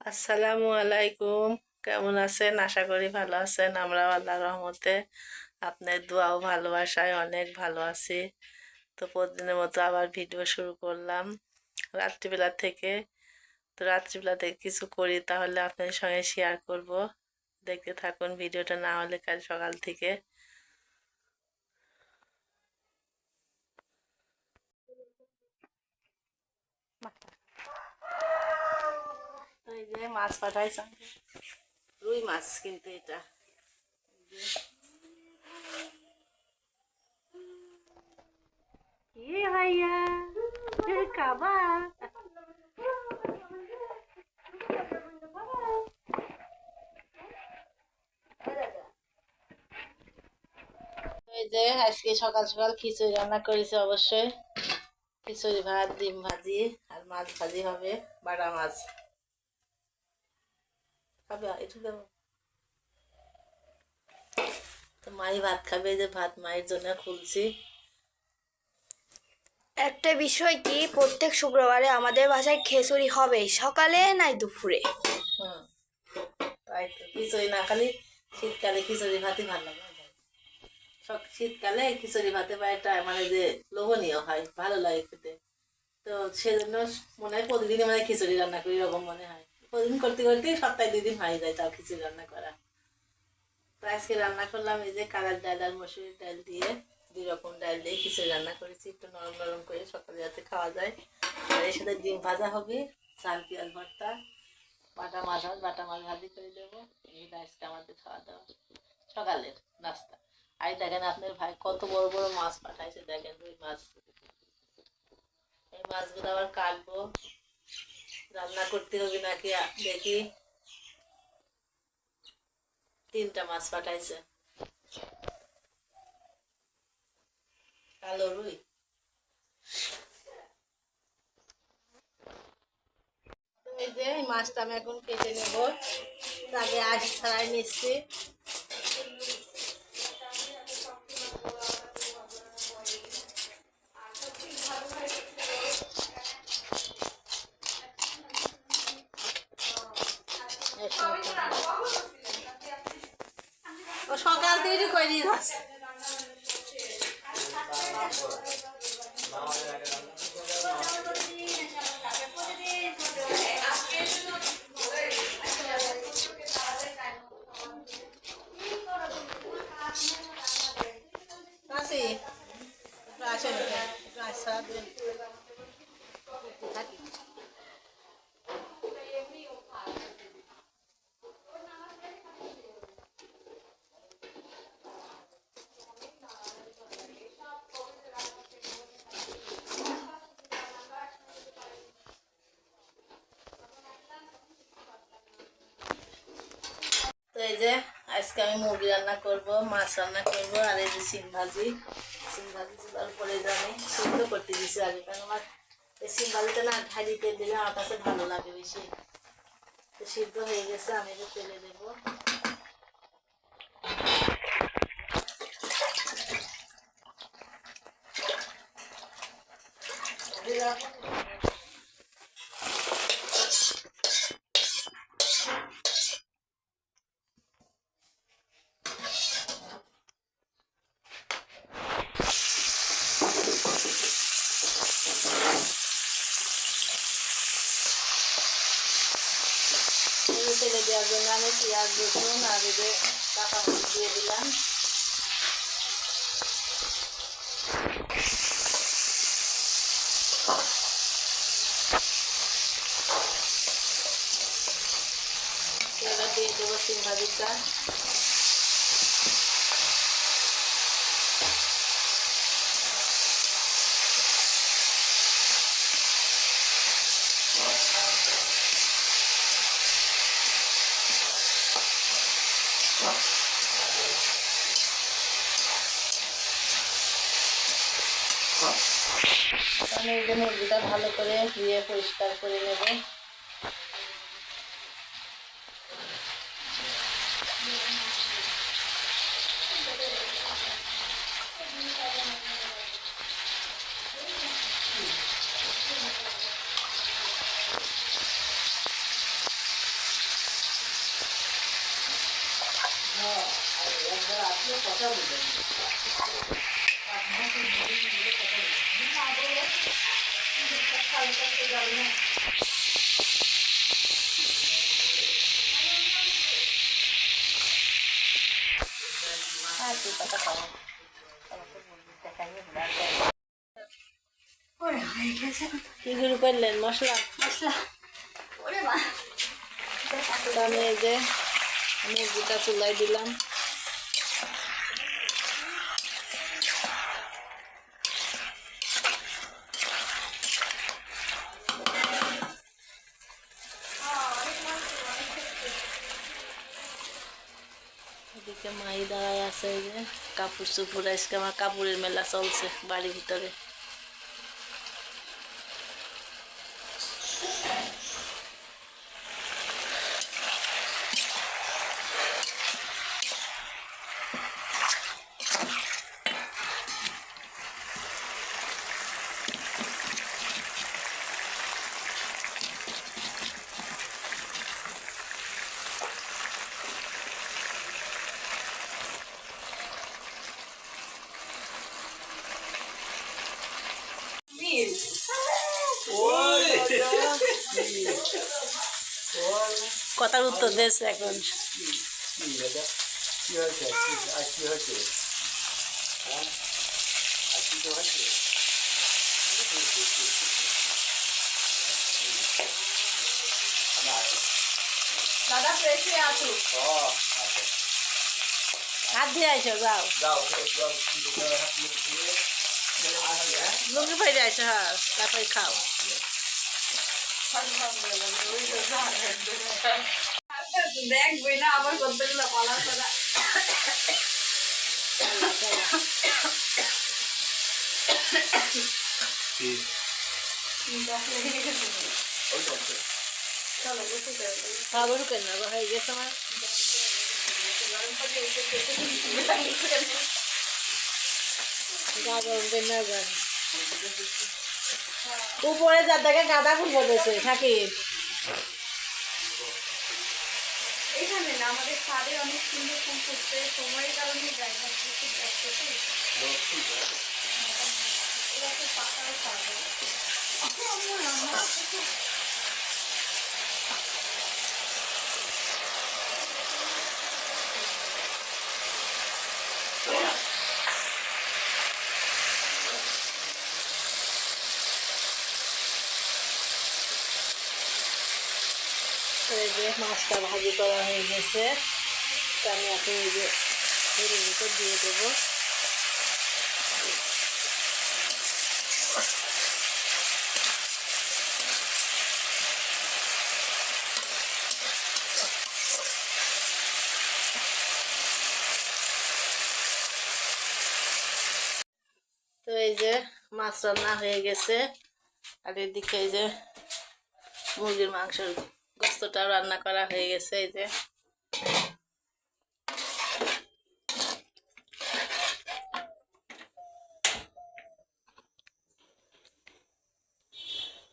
আসসালামু আলাইকুম। কেমন আছেন? আশা করি ভালো আছেন। আমরা আল্লাহ রহমতে আপনার দোয়াও ভালোবাসায় অনেক ভালো আছি। তো প্রতিদিনের মতো আবার ভিডিও শুরু করলাম। রাত্রিবেলা থেকে, তো রাত্রিবেলা থেকে কিছু করি, তাহলে আপনার সঙ্গে শেয়ার করব। দেখতে থাকুন ভিডিওটা না হলে কাল সকাল থেকে। মাছ রুই মাছ কিন্তু এটা। আজকে সকাল সকাল খিচুড়ি রান্না করেছি অবশ্যই। খিচুড়ি ভাত, ডিম ভাজি, আর মাছ ভাজি হবে, বাটা মাছ। খাবে একটু দেবো। তো মাই ভাত খাবে যে ভাত মায়ের জন্য খুলছি। একটা বিষয় কি প্রত্যেক শুক্রবারে আমাদের বাসায় খিচুড়ি হবে সকালে নাই দুপুরে? তাই তো খিচুড়ি না খালি শীতকালে খিচুড়ি ভাতই ভালো লাগে। শীতকালে খিচুড়ি ভাতে মানে যে লোভনীয় হয় ভালো লাগে খেতে। তো সেজন্য মনে হয় প্রতিদিনই মানে খিচুড়ি রান্না করি এরকম মনে হয়। প্রতিদিন করতে করতে সপ্তাহে দুই দিন হয়ে যায় তাও খিচুড়ি রান্না করা। তো আজকে রান্না করলাম এই যে কালার ডাল আর মসুরির ডাল দিয়ে, দুই রকম ডাল দিয়ে খিচুড়ি রান্না করেছি। একটু নরম নরম করে সকালে যাতে খাওয়া যায়। আর এর সাথে ডিম ভাজা হবে, চাল, পেঁয়াজ ভর্তা, বাটা মাছ বাটা মাছ ভাজি করে দেবো। এই আজকে আমাদের খাওয়া দাওয়া। সকালের নাস্তা। আর দেখেন আপনার ভাই কত বড় বড় মাছ পাঠাইছে, দেখেন ওই মাছ। এই মাছগুলো আবার কাটবো। রান্না করতে হবে নাকি দেখি। তিনটা মাছ পাঠাইছে। কালো রুই। এই যে মাছটা আমি এখন কেটে নেব। আগে আজ ছাড়াই নিচ্ছি। থেকে করে দিয়ে যাচ্ছে। যে আজকে আমি মুরগি রান্না করব, মাছ রান্না করব, আর এই যে সিম ভাজি। সিম ভাজি চুলার উপরে যে আমি সিদ্ধ করতে দিছি আগে কারণ আমার এই সিম ভাজিটা না ঢালিতে দিলে আমার কাছে ভালো লাগে বেশি। তো সিদ্ধ হয়ে গেছে, আমি এটা তেলে দেবো। এগুলো তেলে দেওয়ার জন্য আমি পেঁয়াজ রসুন আর এদের যে কাঁচা মরিচ দিয়ে দিলাম। দিয়ে দেবো সিম ভাজিটা। ভালো করে ধুয়ে পরিষ্কার করে নেব। হ্যাঁ, কথা বলবেন। করলেন? মশলা? মশলা। ওরে মা আমি এই যে মুরগিটা চুলাই দিলাম। এদিকে মাই দাঁড়ায় আছে যে কাপড় চুপুর আজকে আমার কাপড়ের মেলা চলছে বাড়ির ভিতরে। কথার উত্তর দিয়েছে এখন। দাদা, ফ্রেশে আছো? হাত দিয়ে আইসো, যাও। লুঙ্গি পাইরে আইসো হ্যাঁ তারপরে খাও। দেখবে না আমার কতগুলো পালা করা কি ওই তো আছে। খাবার কেন না হয়ে গেছে আমার গা গরম করে না যান উপরে যার দেখে গাঁদা ফুল বলেছে, থাকি। না, আমাদের ছাদে অনেক সুন্দর ফুল ফুটছে, সময়ের কারণে না খুব ব্যস্ত আছে। এরা তো পাতাও খাবে আমার আমার তো এই যে মাছটা ভাজি করা হয়ে গেছে আমি এখন এই যে তেলের ভিতর দিয়ে দেবো। তো এই যে মাছ রান্না হয়ে গেছে, আর এদিকে এই যে মুরগির মাংসের গোস্তটাও রান্না করা হয়ে গেছে, এই যে।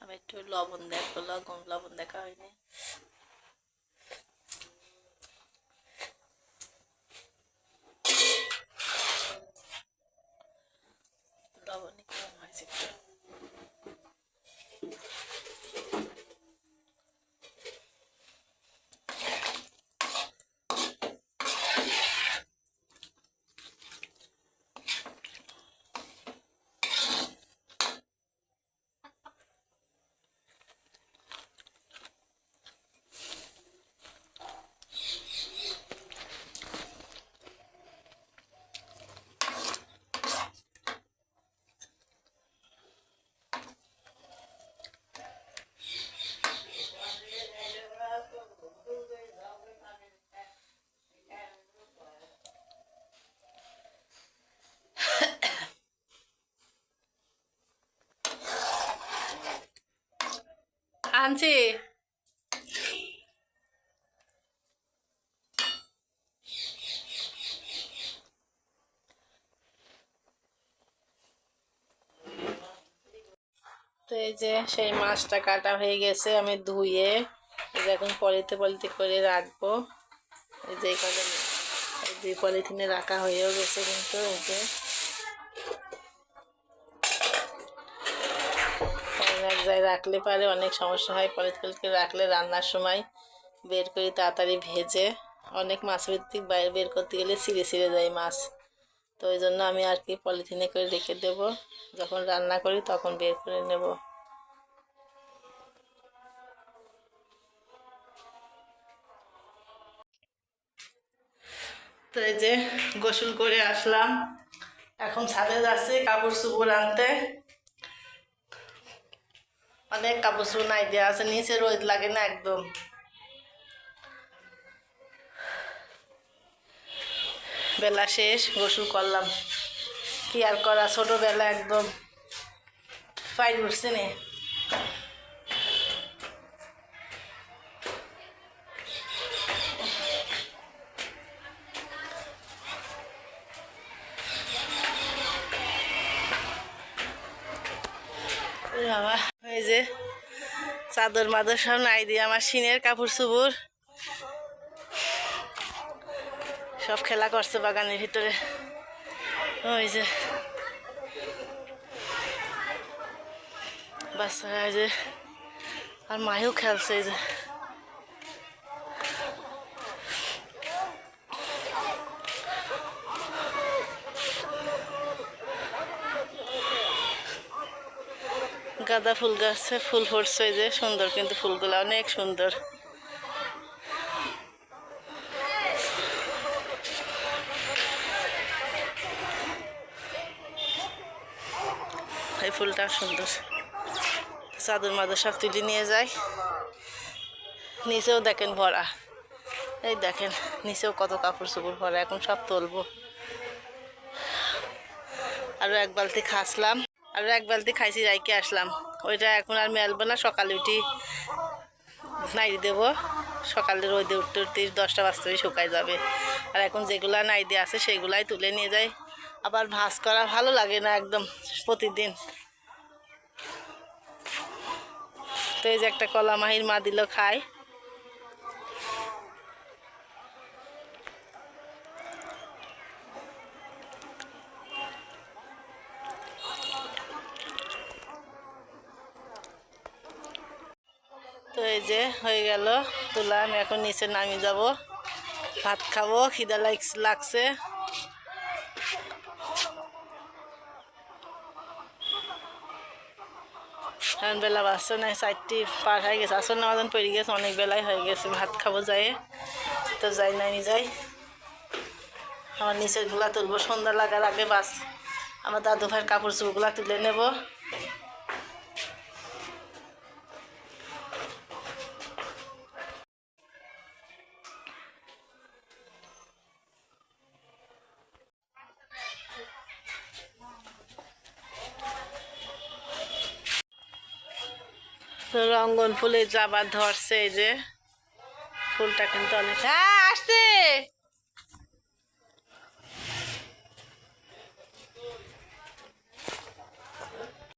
আমি একটু লবণ দেখো, লবণ লবণ দেখা হয়নি লবণ কম হয়েছে একটু আনছি। তো এই যে সেই মাছটা কাটা হয়ে গেছে, আমি ধুয়ে এখন পলিতে পলিতে করে রাখব। এই যে এই যে পলিথিনে রাখা হয়েও গেছে কিন্তু এই যে কারণ এক জায়গায় রাখলে পারে, অনেক সমস্যা হয়। পলিথিনকে রাখলে রান্নার সময় বের করে তাড়াতাড়ি ভেজে অনেক মাছ ভিত্তিক বাইরে, বের করতে গেলে ছিঁড়ে ছিঁড়ে যায় মাছ। তো ওই জন্য আমি আর কি পলিথিনে করে রেখে দেব। যখন রান্না করি তখন বের করে নেব। তো এই যে গোসল করে আসলাম। এখন ছাদে যাচ্ছে কাপড় চুপড় আনতে। অনেক কাপড় চুপড় নাই দেওয়া আছে, নিচে রোদ লাগে না একদম। বেলা শেষ, গোসল করলাম। কি আর করা, ছোটোবেলা একদম। ফাইন উঠছে নে। বাবা। যে চাদর মাদর সব নাই দিয়ে আমার সিনের কাপড় চুপুর সব খেলা করছে বাগানের ভিতরে। ওই যে। বাচ্চারা যে আর মায়েও খেলছে এই যে। গাঁদা ফুল গাছে ফুল ফুটছে যে, সুন্দর কিন্তু ফুলগুলো অনেক সুন্দর। এই ফুলটা সুন্দর। চাদর মাদর সব তুলে নিয়ে যায়। নিচেও দেখেন ভরা। এই দেখেন, নিচেও কত কাপড় চোপড় ভরা, এখন সব তুলবো। আরও এক বালতি খাসলাম আরও এক বালতি খাইছি রাইকে আসলাম। ওইটা এখন আর মেলবো না, সকালে উঠি নাইড়ি দেবো। সকালে রোদে উঠতে উঠতে দশটা বাজতে শুকায় যাবে। আর এখন যেগুলা দিয়ে আছে সেগুলাই তুলে নিয়ে যাই। আবার ভাজ করা ভালো লাগে না একদম প্রতিদিন। তো এই যে একটা কলা মাহির মা দিল খায়। তো এই যে হয়ে গেল। তোলা, আমি এখন নিচে নামিয়ে যাব। ভাত খাব, খিদা লাগ- লাগছে। এখন বেলা বাজছে না চারটি পার হয়ে গেছে। আসল নামাজন পড়ে গেছে, অনেক বেলায় হয়ে গেছে। ভাত খাব যায় তো যাই, নামি যাই। আমার নিচেরগুলা তুলবো। সন্ধ্যা লাগার আগে বাস আমার দাদু ভাইয়ের কাপড় চোপড়গুলা তুলে নেব। রঙ্গন ফুলে যাবার ধরছে এই যে। ফুলটা কিন্তু অনেক হ্যাঁ আসছে!